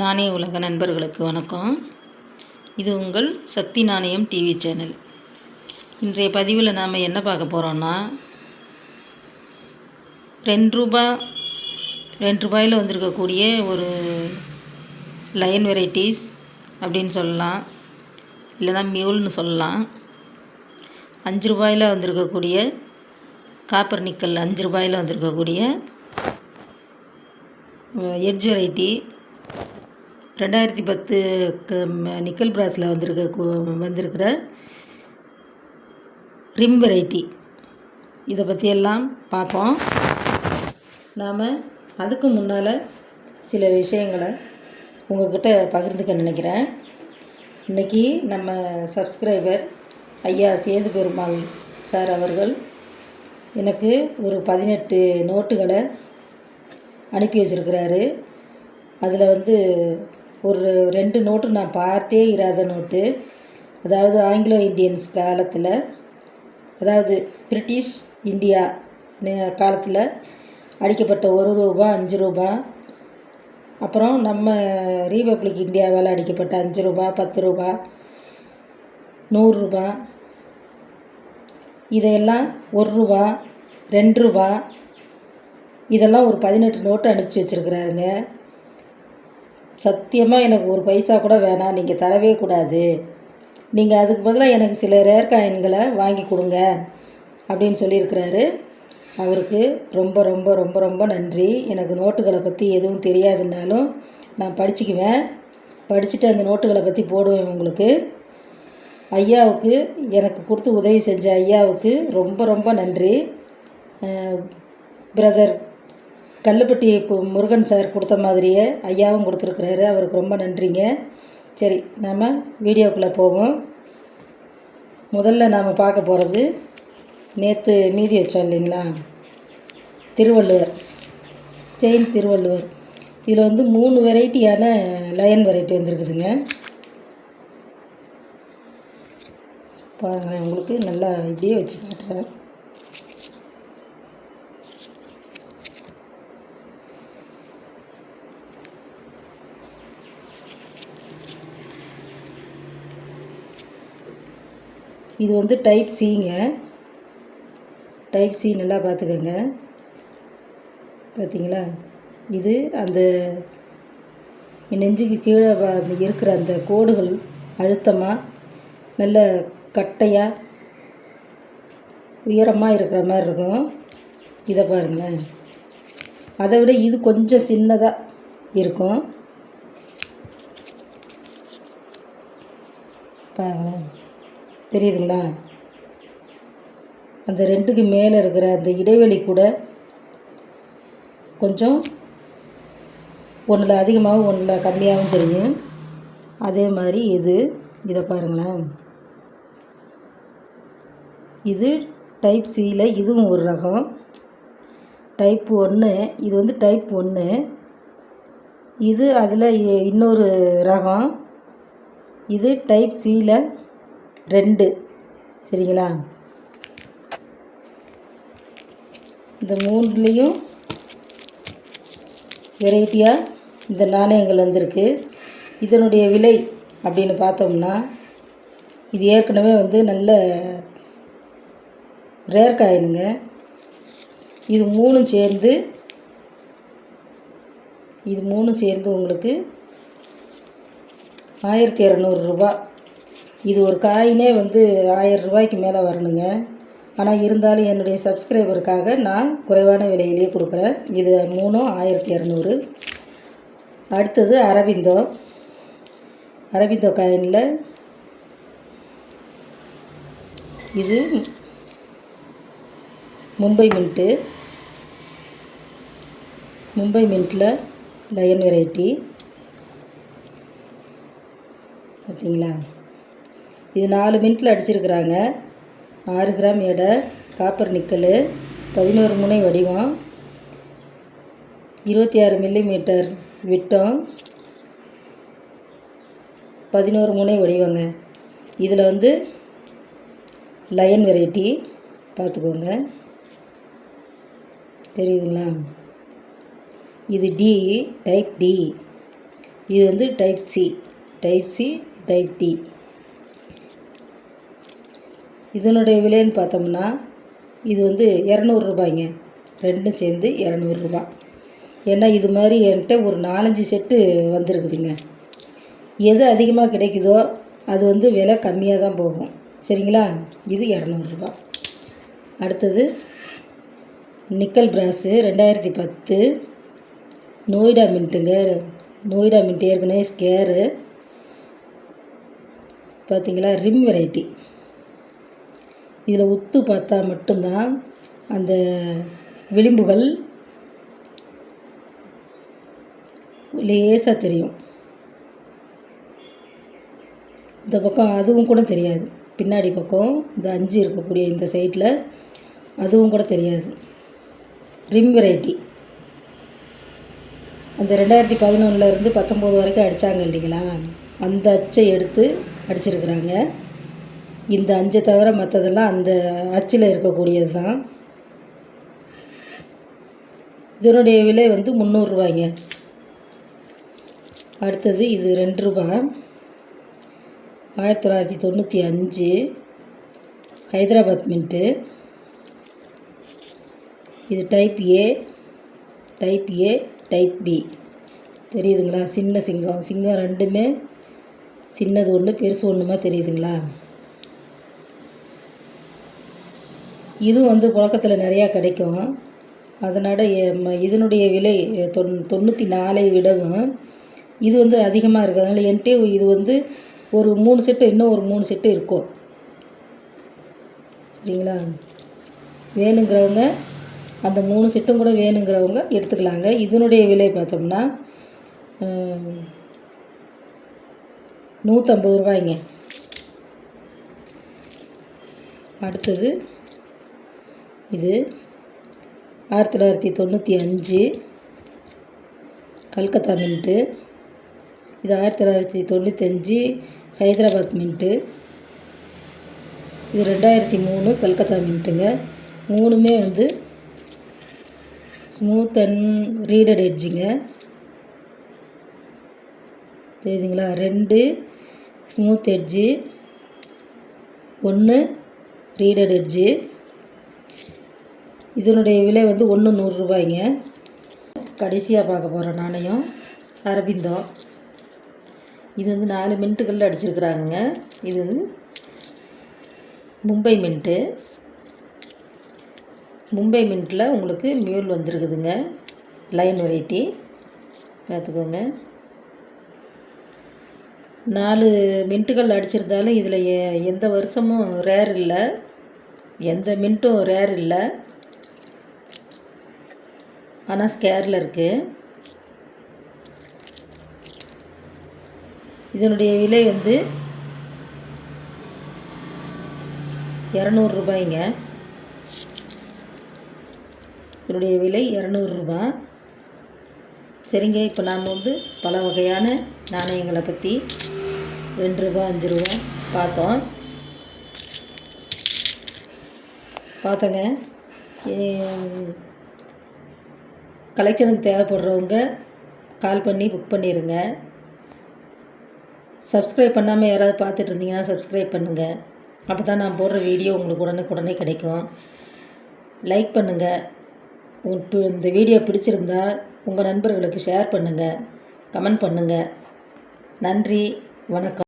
நாணய உலக நண்பர்களுக்கு வணக்கம். இது உங்கள் சக்தி நாணயம் டிவி சேனல் இன்றைய பதிவில் நாம் என்ன பார்க்க போகிறோன்னா ரெண்டு ரூபா ரெண்டு ரூபாயில் வந்திருக்கக்கூடிய ஒரு லயன் வெரைட்டிஸ் அப்படின்னு சொல்லலாம். இல்லைன்னா மியூல்னு சொல்லலாம். அஞ்சு ரூபாயில் வந்திருக்கக்கூடிய காப்பர் நிக்கல் அஞ்சு ரூபாயில் வந்திருக்கக்கூடிய எட்ஜ் வெரைட்டி ரெண்டாயிரத்தி பத்து நிக்கல் பிராஸில் வந்திருக்க வந்திருக்கிற ரிம் வெரைட்டி. இதை பற்றியெல்லாம் பார்ப்போம். நாம் அதுக்கு முன்னால் சில விஷயங்களை உங்கள்கிட்ட பகிர்ந்துக்க நினைக்கிறேன். இன்றைக்கி நம்ம சப்ஸ்கிரைபர் ஐயா சேது பெருமாள் சார் அவர்கள் எனக்கு ஒரு பதினெட்டு நோட்டுகளை அனுப்பி வச்சிருக்கிறாரு. அதில் வந்து ஒரு ரெண்டு நோட்டு நான் பார்த்தே இராத நோட்டு. அதாவது ஆங்கிலோ இந்தியன்ஸ் காலத்தில் அதாவது பிரிட்டிஷ் இந்தியா காலத்தில் அடிக்கப்பட்ட ஒரு ரூபா அஞ்சு ரூபா. அப்புறம் நம்ம ரீபப்ளிக் இந்தியாவால் அடிக்கப்பட்ட அஞ்சு ரூபா பத்து ரூபா நூறுரூபா இதையெல்லாம் ஒரு ரூபா ரெண்டு ரூபா இதெல்லாம் ஒரு பதினெட்டு நோட்டு அனுப்பிச்சி வச்சுருக்கிறாருங்க. சத்தியமாக எனக்கு ஒரு பைசா கூட வேணாம் நீங்கள் தரவே கூடாது. நீங்கள் அதுக்கு பதிலாக எனக்கு சில ரேர் காயின்களை வாங்கி கொடுங்க அப்படின்னு சொல்லியிருக்கிறாரு. அவருக்கு ரொம்ப ரொம்ப ரொம்ப ரொம்ப நன்றி. எனக்கு நோட்டுகளை பற்றி எதுவும் தெரியாதுன்னாலும் நான் படிச்சுக்குவேன். படிச்சுட்டு அந்த நோட்டுகளை பற்றி போடுவேன் உங்களுக்கு. ஐயாவுக்கு எனக்கு கொடுத்து உதவி செஞ்ச ஐயாவுக்கு ரொம்ப ரொம்ப நன்றி. பிரதர் கல்லுப்பட்டி இப்போ முருகன் சார் கொடுத்த மாதிரியே ஐயாவும் கொடுத்துருக்குறாரு. அவருக்கு ரொம்ப நன்றிங்க. சரி நாம் வீடியோக்குள்ளே போவோம். முதல்ல நாம் பார்க்க போகிறது நேற்று மீதி வச்சோம் இல்லைங்களா? திருவள்ளுவர். செயின் திருவள்ளுவர். இதில் வந்து மூணு வெரைட்டியான லயன் வெரைட்டி வந்திருக்குதுங்க. பாருங்களேன் உங்களுக்கு நல்லா இப்படியே வச்சு காட்டுறேன். இது வந்து டைப் சிங்க டைப் சி நல்லா பார்த்துக்கோங்க. பார்த்தீங்களா? இது அந்த நெஞ்சுக்கு கீழே அந்த இருக்கிற அந்த கோடுகள் அழுத்தமாக நல்ல கட்டையாக உயரமாக இருக்கிற மாதிரி இருக்கும். இதை பாருங்களேன். அதை விட இது கொஞ்சம் சின்னதாக இருக்கும். பாருங்களேன். தெரியுதுங்களா? அந்த ரெண்டுக்கு மேலே இருக்கிற அந்த இடைவெளி கூட கொஞ்சம் ஒன்றில் அதிகமாகவும் ஒன்றில் கம்மியாகவும் தெரியும். அதே மாதிரி இது இதை பாருங்களேன். இது டைப் சியில் இதுவும் ஒரு ரகம். டைப் ஒன்று இது வந்து டைப் ஒன்று இது அதில் இ- இன்னொரு ரகம். இது டைப் சியில் ரெண்டு. சரிங்களா? இந்த மூணுலேயும் வெரைட்டியாக இந்த நாணயங்கள் வந்திருக்கு. இதனுடைய விலை அப்படின்னு பார்த்தோம்னா இது ஏற்கனவே வந்து நல்ல ரேர் காயினுங்க. இது மூணும் சேர்ந்து இது மூணும் சேர்ந்து உங்களுக்கு ஆயிரத்தி இரநூறுபா இது ஒரு காயினே வந்து ஆயிரம் ரூபாய்க்கு மேலே வரணுங்க. ஆனால் இருந்தாலும் என்னுடைய சப்ஸ்கிரைபருக்காக நான் குறைவான விலையிலேயே கொடுக்குறேன். இது மூணும் ஆயிரத்தி இரநூறு. அடுத்தது அரவிந்தோ. அரவிந்தோ காயினில் இது மும்பை மின்ட்டு. மும்பை மின்ட்டில் லயன் வெரைட்டி. பார்த்தீங்களா இது நாலு மினிட்டில் அடிச்சிருக்கிறாங்க. ஆறு கிராம் எடை காப்பர் நிக்கல் பதினோரு முனை வடிவம் இருபத்தி ஆறு மில்லிமீட்டர் விட்டம் பதினோரு முனை வடிவங்க. இதில் வந்து லயன் வெரைட்டி பார்த்துக்கோங்க தெரியுதுங்களா? இது டி டைப் டி. இது வந்து type C type C type D. இதனுடைய விலைன்னு பார்த்தோம்னா இது வந்து இரநூறுபாய்ங்க ரெண்டும் சேர்ந்து இரநூறுபா ஏன்னா இது மாதிரி என்கிட்ட ஒரு நாலஞ்சு செட்டு வந்திருக்குதுங்க. எது அதிகமாக கிடைக்குதோ அது வந்து விலை கம்மியாக தான் போகும். சரிங்களா? இது இரநூறுபா அடுத்தது நிக்கல் பிராஸு ரெண்டாயிரத்தி பத்து. நோய்டா மின்ட்டுங்க. நோய்டா மின்ட் ஏற்கனவே ஸ்கேரு. பார்த்தீங்களா? Rim variety. இதில் உத்து பார்த்தா மட்டும்தான் அந்த விளிம்புகள் லேசாக தெரியும். இந்த பக்கம் அதுவும் கூட தெரியாது. பின்னாடி பக்கம் இந்த அஞ்சு இருக்கக்கூடிய இந்த சைட்டில் அதுவும் கூட தெரியாது. Rim variety. அந்த ரெண்டாயிரத்தி பதினொன்றுலேருந்து பத்தொம்போது வரைக்கும் அடித்தாங்க இல்லைங்களா? அந்த அச்சை எடுத்து அடிச்சிருக்கிறாங்க. இந்த அஞ்சை தவிர மற்றதெல்லாம் அந்த அச்சில் இருக்கக்கூடியது தான் இதனுடைய விலை வந்து முந்நூறுரூவாய்ங்க அடுத்தது இது ரெண்டு ரூபா. ஆயிரத்தி தொள்ளாயிரத்தி தொண்ணூற்றி அஞ்சு ஹைதராபாத் மின்ட்டு. இது type A type A type B. தெரியுதுங்களா? சின்ன சிங்கம். சிங்கம் ரெண்டுமே சின்னது ஒன்று பெருசு ஒன்றுமா தெரியுதுங்களா? இதுவும் வந்து புழக்கத்தில் நிறையா கிடைக்கும். அதனால் இதனுடைய விலை தொன் தொண்ணூற்றி நாலை விடவும் இது வந்து அதிகமாக இருக்கிறதுனால என்கிட்ட இது வந்து ஒரு மூணு செட்டு இன்னும் ஒரு மூணு செட்டு இருக்கும். சரிங்களா? வேணுங்கிறவங்க அந்த மூணு செட்டும் கூட வேணுங்கிறவங்க எடுத்துக்கலாங்க. இதனுடைய விலை பார்த்தோம்னா நூற்றம்பது ரூபாய்ங்க. அடுத்தது இது ஆயிரத்தி தொள்ளாயிரத்தி தொண்ணூற்றி அஞ்சு. கல்கத்தா மின்ட்டு. இது ஆயிரத்தி தொள்ளாயிரத்தி தொண்ணூத்தஞ்சு ஹைதராபாத் மின்ட்டு. இது ரெண்டாயிரத்தி மூணு கல்கத்தா மின்ட்டுங்க. மூணுமே வந்து ஸ்மூத் அண்ட் ரீடட் எட்ஜுங்க தெரியுதுங்களா? ரெண்டு ஸ்மூத் எட்ஜு ஒன்று ரீடட் எட்ஜு இதனுடைய விலை வந்து ஒன்று நூறுரூபாய்ங்க கடைசியாக பார்க்க போகிற நாணயம் அரபிந்தம் இது வந்து நாலு மின்ட்டுகளில் அடிச்சிருக்கிறாங்க இது வந்து மும்பை மின்ட்டு. மும்பை மின்ட்டில் உங்களுக்கு மியூல் வந்துருக்குதுங்க. Line variety. பார்த்துக்கோங்க. நாலு மின்ட்டுகள் அடிச்சிருந்தாலும் இதில் எ எந்த வருஷமும் ரேர் இல்லை. எந்த மின்ட்டும் ரேர் இல்லை. ஆனால் ஸ்கேரில் இருக்குது இதனுடைய விலை வந்து இரநூறுபாய்ங்க. இதனுடைய விலை இரநூறுபா. சரிங்க இப்போ நாம் வந்து பல வகையான நாணயங்களை பற்றி ரெண்டு ரூபா அஞ்சு ரூபா பார்த்தோம். பார்த்தோங்க. கலெக்ஷனுக்கு தேவைப்படுறவங்க கால் பண்ணி புக் பண்ணிடுங்க சப்ஸ்கிரைப் பண்ணாமல் யாராவது பார்த்துட்டு இருந்தீங்கன்னா சப்ஸ்கிரைப் பண்ணுங்கள் அப்போ தான் நான் போடுற வீடியோ உங்களுக்கு உடனுக்குடனே கிடைக்கும். லைக் பண்ணுங்கள் இந்த வீடியோ பிடிச்சிருந்தா உங்கள் நண்பர்களுக்கு ஷேர் பண்ணுங்கள் கமெண்ட் பண்ணுங்கள் நன்றி. வணக்கம்.